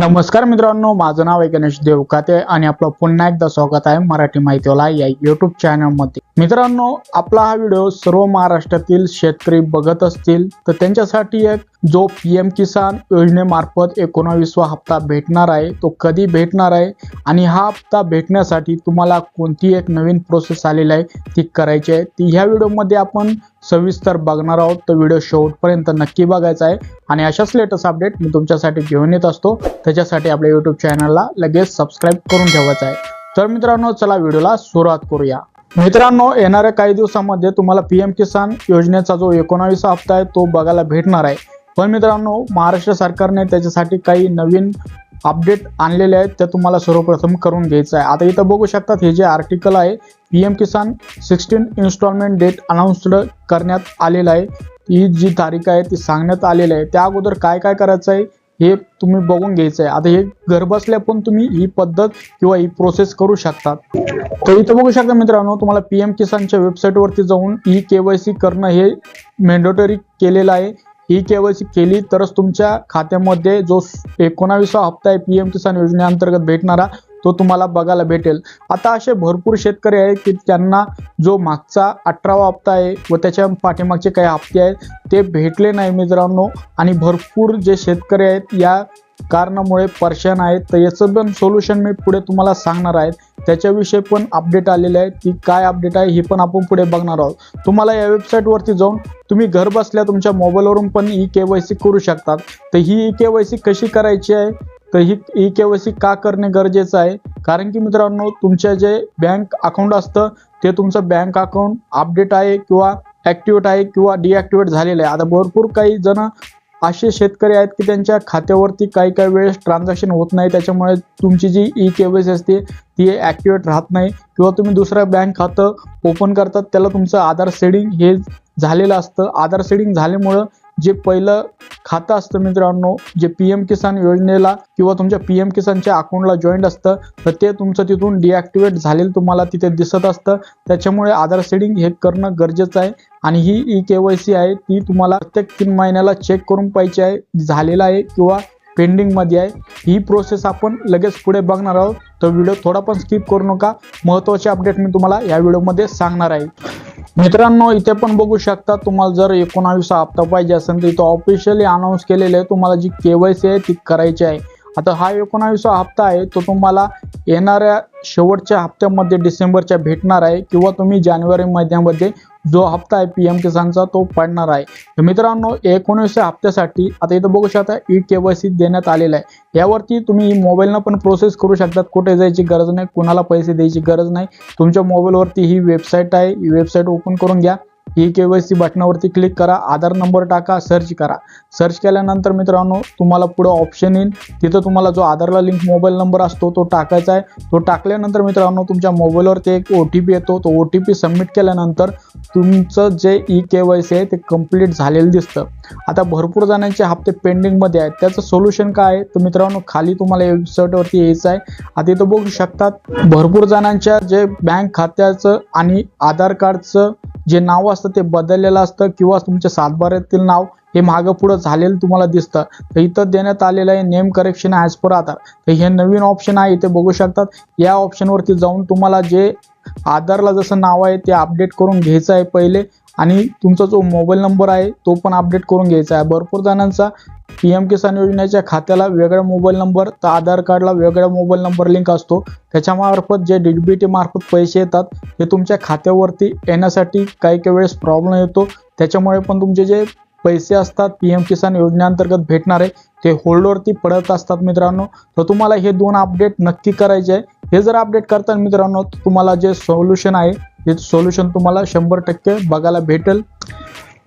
नमस्कार मित्रांनो माझं नाव आहे गणेश देवकाते आणि आपलं पुन्हा एकदा स्वागत आहे मराठी माहितीवाला या युट्यूब चॅनलमध्ये मित्रांनो आपला हा व्हिडिओ सर्व महाराष्ट्रातील शेतकरी बघत असतील तर त्यांच्यासाठी एक जो पी एम किसान योजनेमार्फत एकोणावीसवा हप्ता भेटणार आहे तो कधी भेटणार आहे आणि हा हप्ता भेटण्यासाठी तुम्हाला कोणती एक नवीन प्रोसेस आलेली आहे ती करायची आहे ती ह्या व्हिडिओमध्ये आपण सविस्तर बघणार आहोत. तर व्हिडिओ शेवटपर्यंत नक्की बघायचा आहे आणि अशाच लेटेस्ट अपडेट मी तुमच्यासाठी घेऊन येत असतो. त्याच्यासाठी आपल्या यूट्यूब चॅनलला लगेच सबस्क्राईब करून ठेवायचं आहे. तर मित्रांनो चला व्हिडिओला सुरुवात करूया. मित्रांनो येणाऱ्या काही दिवसामध्ये तुम्हाला पी एम किसान योजनेचा जो एकोणावीसा हप्ता आहे तो बघायला भेटणार आहे. पण मित्रांनो महाराष्ट्र सरकारने त्याच्यासाठी काही नवीन अपडेट आणलेले आहेत ते तुम्हाला सर्वप्रथम करून घ्यायचं आहे. आता इथं बघू शकतात हे जे आर्टिकल आहे P M Kisan sixteen instalment date announced करण्यात आलेलं आहे. ही जी तारीख आहे ती सांगण्यात आलेली आहे. त्या अगोदर काय काय करायचं आहे हे तुम्ही बघून घ्यायचं आहे. आता हे घरबसल्या पण तुम्ही ही पद्धत किंवा ही प्रोसेस करू शकतात तर इथं बघू शकता मित्रांनो तुम्हाला पी एम किसानच्या वेबसाईटवरती जाऊन ई के वाय सी करणं हे मॅन्डेटरी केलेलं आहे. ई के वाय सी केली तरच तुमच्या खात्यामध्ये जो एकोणावीसा हप्ता आहे पी एम किसान योजनेअंतर्गत भेटणारा तो तुम्हाला बघायला भेटेल. आता असे भरपूर शेतकरी आहेत की त्यांना जो मागचा अठरावा हप्ता आहे व त्याच्या पाठीमागचे काही हप्ते आहेत ते भेटले नाही मित्रांनो. आणि भरपूर जे शेतकरी आहेत या कारणामुळे परेशान आहेत. तर याचं पण सोल्युशन मी पुढे तुम्हाला सांगणार आहे. त्याच्याविषयी पण अपडेट आलेले आहे की काय अपडेट आहे हे पण आपण पुढे बघणार आहोत. तुम्हाला या वेबसाईटवरती जाऊन तुम्ही घर बसल्या तुमच्या मोबाईलवरून पण ई के वाय सी करू शकतात तर ही ई के वाय सी कशी करायची आहे? तर ही ई के वाय सी का करणे गरजेचं आहे? कारण की मित्रांनो तुमच्या जे बँक अकाउंट असतं ते तुमचं बँक अकाउंट अपडेट आहे किंवा ॲक्टिवेट आहे किंवा डिॲक्टिवेट झालेलं आहे. आता भरपूर काही जण असे शेतकरी आहेत की त्यांच्या खात्यावरती काही काही वेळेस ट्रान्झॅक्शन होत नाही. त्याच्यामुळे तुमची जी ई के वाय सी असते ती ॲक्टिवेट राहत नाही. किंवा तुम्ही दुसरं बँक खातं ओपन करतात त्याला तुमचं आधार सेडिंग हे झालेलं असतं. आधार सेडिंग झाल्यामुळं जे पहिलं खातं असतं मित्रांनो जे पी एम किसान योजनेला किंवा तुमच्या पी एम किसानच्या अकाउंटला जॉईंट असतं तर ते तुमचं तिथून डिॲक्टिवेट झालेलं तुम्हाला तिथे दिसत असतं. त्याच्यामुळे आधार सेडिंग हे करणं गरजेचं आहे. आणि ही ई के वाय सी आहे ती तुम्हाला प्रत्येक तीन महिन्याला चेक करून पाहिजे आहे झालेला आहे किंवा पेंडिंगमध्ये आहे. ही प्रोसेस आपण लगेच पुढे बघणार आहोत. तर व्हिडिओ थोडा पण स्किप करू नका. महत्त्वाचे अपडेट मी तुम्हाला या व्हिडिओमध्ये सांगणार आहे. मित्रांनो इथे पण बघू शकता तुम्हाला जर एकोणावीस हप्ता पाहिजे असेल तर इथं ऑफिशियली अनाऊन्स केलेलं आहे. तुम्हाला जी केवायसी आहे ती करायची आहे. आता हा एकोणावीसा हप्ता आहे तो तुम्हाला येणाऱ्या शेवटच्या हप्त्यामध्ये डिसेंबरच्या भेटणार आहे किंवा तुम्ही जानेवारी महिन्यामध्ये जो हप्ता आहे पी एम किसानचा तो पडणार आहे. तर मित्रांनो एकोणीसशे हप्त्यासाठी आता इथं बघू शकता ई के वाय सी देण्यात आलेलं आहे. यावरती तुम्ही मोबाईलनं पण प्रोसेस करू शकतात. कुठे जायची गरज नाही कुणाला पैसे द्यायची गरज नाही. तुमच्या मोबाईलवरती ही वेबसाईट आहे. ही वेबसाईट ओपन करून घ्या. ई के वाय सी बटनावरती क्लिक करा. आधार नंबर टाका सर्च करा. सर्च केल्यानंतर मित्रांनो तुम्हाला पुढं ऑप्शन येईल. तिथं तुम्हाला जो आधारला लिंक मोबाईल नंबर असतो तो टाकायचा आहे. तो टाकल्यानंतर मित्रांनो तुमच्या मोबाईलवरती एक ओ टी पी येतो. तो ओ टी पी सबमिट केल्यानंतर तुमचं जे ई के वाय सी आहे ते कंप्लीट झालेलं दिसतं. आता भरपूर जणांचे हप्ते पेंडिंगमध्ये आहेत. त्याचं सोल्युशन काय आहे? तर मित्रांनो खाली तुम्हाला वेबसाईटवरती यायचं आहे. आता इथं बघू शकतात भरपूर जणांच्या जे बँक खात्याचं आणि आधार कार्डचं जे नाव असतं ते बदललेलं असतं किंवा तुमच्या सातबाऱ्यातील नाव हे मागं पुढं झालेलं तुम्हाला दिसतं. तर इथं देण्यात आलेलं आहे name correction as per Aadhaar. तर हे नवीन ऑप्शन आहे इथे बघू शकतात. या ऑप्शनवरती जाऊन तुम्हाला जे आधारला जसं नाव आहे ते अपडेट करून घ्यायचं आहे पहिले. आणि तुमचा जो मोबाईल नंबर आहे तो पण अपडेट करून घ्यायचा आहे. भरपूर जणांचा पी एम किसान योजनेच्या खात्याला वेगळा मोबाईल नंबर तर आधार कार्डला वेगळा मोबाईल नंबर लिंक असतो. त्याच्यामार्फत जे डी बी टी मार्फत पैसे येतात ते तुमच्या खात्यावरती येण्यासाठी काही काही वेळेस प्रॉब्लेम येतो. त्याच्यामुळे पण तुमचे जे पैसे असतात पी एम किसान योजनेअंतर्गत भेटणारे ते होल्डवरती पडत असतात मित्रांनो. तर तुम्हाला हे दोन अपडेट नक्की करायचे आहे. हे जर अपडेट करताना मित्रांनो तुम्हाला जे सोल्युशन आहे हे सोल्युशन तुम्हाला शंभर टक्के बघायला भेटेल.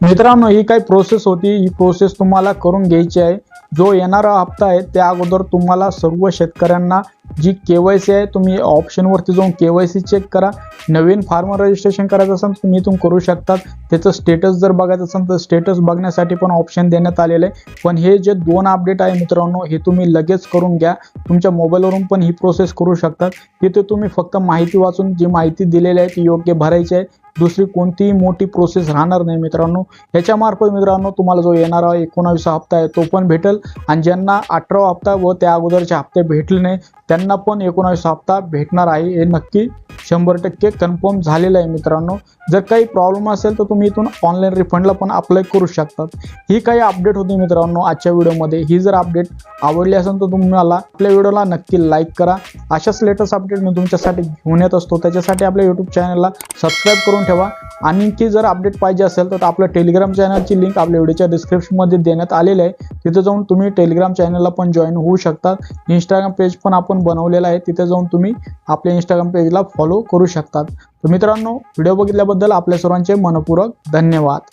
मित्रांनो ही काही प्रोसेस होती? ही प्रोसेस तुम्हाला करून घ्यायची आहे. जो येणारा हप्ता आहे त्या अगोदर तुम्हाला सर्व शेतकऱ्यांना जी के वाय सी आहे तुम्ही ऑप्शनवरती जाऊन के वाय सी चेक करा. नवीन फार्मर रजिस्ट्रेशन करायचं असेल तुम्ही इथून करू शकतात. त्याचं स्टेटस जर बघायचं असेल तर स्टेटस बघण्यासाठी पण ऑप्शन देण्यात आलेलं आहे. पण हे जे दोन अपडेट आहे मित्रांनो हे तुम्ही लगेच करून घ्या. तुमच्या मोबाईलवरून पण ही प्रोसेस करू शकतात. तिथे तुम्ही फक्त माहिती वाचून जी माहिती दिलेली आहे ती योग्य भरायची आहे. दुसरी कोणतीही मोठी प्रोसेस राहणार नाही मित्रांनो. ह्याच्या मार्फत मित्रांनो तुम्हाला जो येणारा एकोणावीसा हप्ता आहे तो पण भेटेल. आणि ज्यांना अठरावा हप्ता व त्या अगोदरचे हप्ते भेटले नाही त्यांना पण एकोणावीस हप्ता भेटणार आहे हे नक्की शंभर टक्के कन्फर्म झालेलं आहे मित्रांनो. जर काही प्रॉब्लेम असेल तर तुम्ही इथून ऑनलाईन रिफंडला पण अप्लाय करू शकतात. ही काही अपडेट होती मित्रांनो आजच्या व्हिडिओमध्ये ही जर अपडेट आवडली असेल तर तुम्हाला आपल्या व्हिडिओला नक्की लाईक करा. अशाच लेटेस्ट अपडेट मी तुमच्यासाठी घेऊन येत असतो. त्याच्यासाठी आपल्या यूट्यूब चॅनलला सबस्क्राईब करून ठेवा. आणखी जर अपडेट पाहिजे असेल तर आपल्या टेलिग्राम चॅनलची लिंक आपल्या व्हिडिओच्या डिस्क्रिप्शनमध्ये देण्यात आलेली आहे. तिथे जाऊन तुम्ही टेलिग्राम चॅनलला पण जॉईन होऊ शकतात इंस्टाग्राम पेज पण आपण बनवलेला आहे. तिथे जाऊन तुम्ही आपल्या इंस्टाग्राम पेजला फॉलो फॉलो करू शकतात. तर मित्रांनो व्हिडिओ बघितल्याबद्दल आपल्या सर्वांचे मनपूर्वक धन्यवाद.